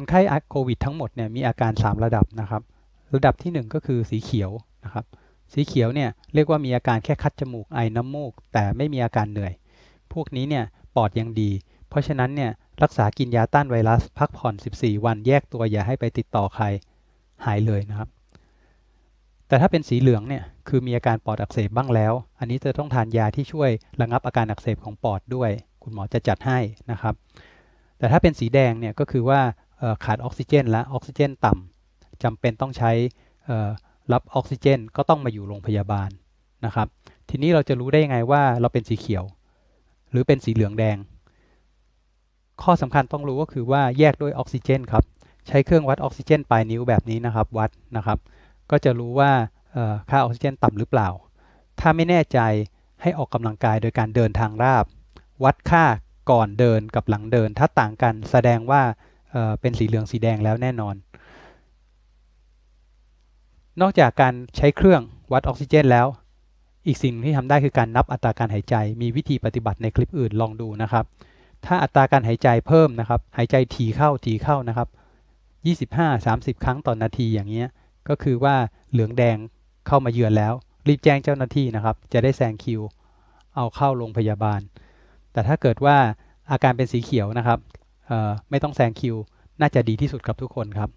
คนไข้โควิดทั้งหมดเนี่ยมีอาการ 3 ระดับนะครับ ระดับที่ 1 ก็คือสีเขียวนะครับ สีเขียวเนี่ยเรียกว่ามีอาการแค่คัดจมูกไอน้ำมูก แต่ไม่มีอาการเหนื่อย พวกนี้เนี่ยปอดยังดี เพราะฉะนั้นเนี่ยรักษากินยาต้านไวรัส พักผ่อน 14 วันแยกตัวอย่าให้ไปติดต่อใครหายเลยนะครับ แต่ถ้าเป็นสีเหลืองเนี่ยคือมีอาการปอดอักเสบบ้างแล้ว อันนี้จะต้องทานยาที่ช่วยระงับอาการอักเสบของปอดด้วย คุณหมอจะจัดให้นะครับ แต่ถ้าเป็นสีแดงเนี่ยก็คือว่า ขาดออกซิเจน และออกซิเจนต่ำจำเป็นต้องใช้รับออกซิเจน ก็ต้องมาอยู่โรงพยาบาลนะครับ ทีนี้เราจะรู้ได้ยังไงว่าเราเป็นสีเขียว หรือเป็นสีเหลืองแดง ข้อสำคัญต้องรู้ก็คือว่าแยกด้วยออกซิเจนครับใช้เครื่องวัดออกซิเจนปลายนิ้วแบบนี้นะครับวัดนะครับก็จะรู้ว่าค่าออกซิเจนต่ำหรือเปล่า ถ้าไม่แน่ใจให้ออกกำลังกายโดยการเดินทางราบ วัดค่าก่อนเดินกับหลังเดิน ถ้าต่างกันแสดงว่า เป็นสีเหลืองสีแดงแล้วแน่นอน นอกจากการใช้เครื่องวัดออกซิเจนแล้ว อีกสิ่งที่ทำได้คือการนับอัตราการหายใจ มีวิธีปฏิบัติในคลิปอื่นลองดูนะครับ ถ้าอัตราการหายใจเพิ่มนะครับ หายใจทีเข้าทีเข้านะครับ 25-30 ครั้งต่อนนาทีอย่างเงี้ยก็คือว่าเหลืองแดงเข้ามาเยือนแล้ว รีบแจ้งเจ้าหน้าที่นะครับ จะได้แซงคิว เอาเข้าโรงพยาบาล แต่ถ้าเกิดว่าอาการเป็นสีเขียวนะครับ ไม่ต้องแซงคิว น่าจะดีที่สุดครับทุกคนครับ